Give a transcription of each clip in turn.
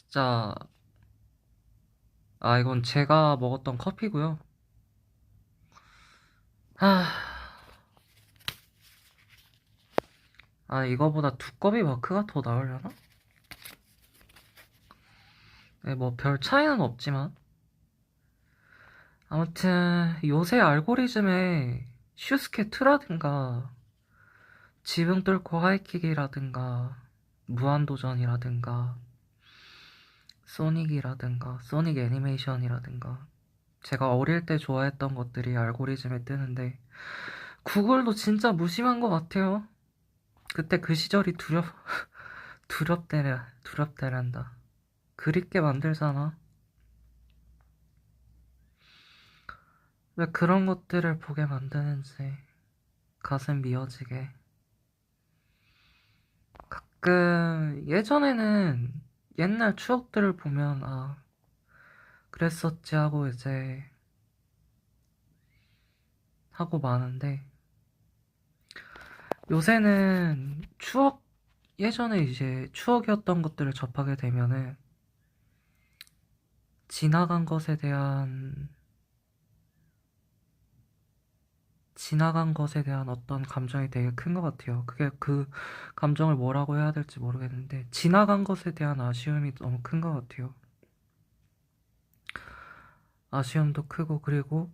진짜 아 이건 제가 먹었던 커피고요. 하... 아 이거보다 두꺼비 마크가 더 나으려나? 네, 뭐 별 차이는 없지만 아무튼 요새 알고리즘에 슈스케 2라든가 지붕 뚫고 하이킥이라든가 무한도전이라든가 소닉이라든가 소닉 애니메이션이라든가 제가 어릴 때 좋아했던 것들이 알고리즘에 뜨는데 구글도 진짜 무심한 것 같아요. 그때 그 시절이 두렵 두렵대라 두렵대란다. 그립게 만들잖아. 왜 그런 것들을 보게 만드는지 가슴 미어지게. 가끔 예전에는 옛날 추억들을 보면 아 그랬었지 하고 이제 하고 마는데 요새는 추억 예전에 이제 추억이었던 것들을 접하게 되면은 지나간 것에 대한 지나간 것에 대한 어떤 감정이 되게 큰 것 같아요. 그게 그 감정을 뭐라고 해야 될지 모르겠는데, 지나간 것에 대한 아쉬움이 너무 큰 것 같아요. 아쉬움도 크고, 그리고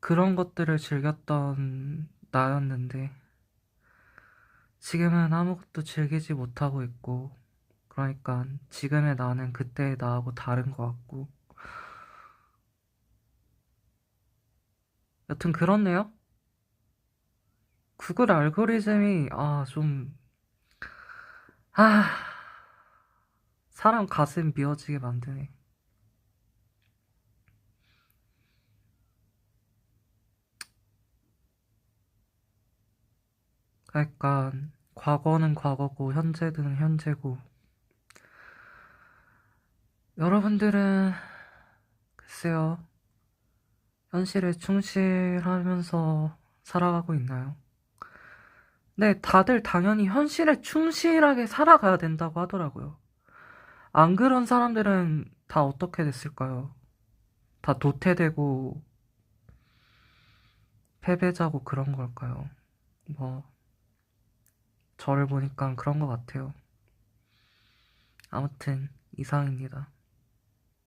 그런 것들을 즐겼던 나였는데, 지금은 아무것도 즐기지 못하고 있고, 그러니까 지금의 나는 그때의 나하고 다른 것 같고, 여튼 그렇네요. 구글 알고리즘이, 아, 좀, 아, 사람 가슴 미어지게 만드네. 그러니까, 과거는 과거고, 현재는 현재고, 여러분들은, 글쎄요, 현실에 충실하면서 살아가고 있나요? 네, 다들 당연히 현실에 충실하게 살아가야 된다고 하더라고요. 안 그런 사람들은 다 어떻게 됐을까요? 다 도태되고 패배자고 그런 걸까요? 뭐, 저를 보니까 그런 것 같아요. 아무튼, 이상입니다.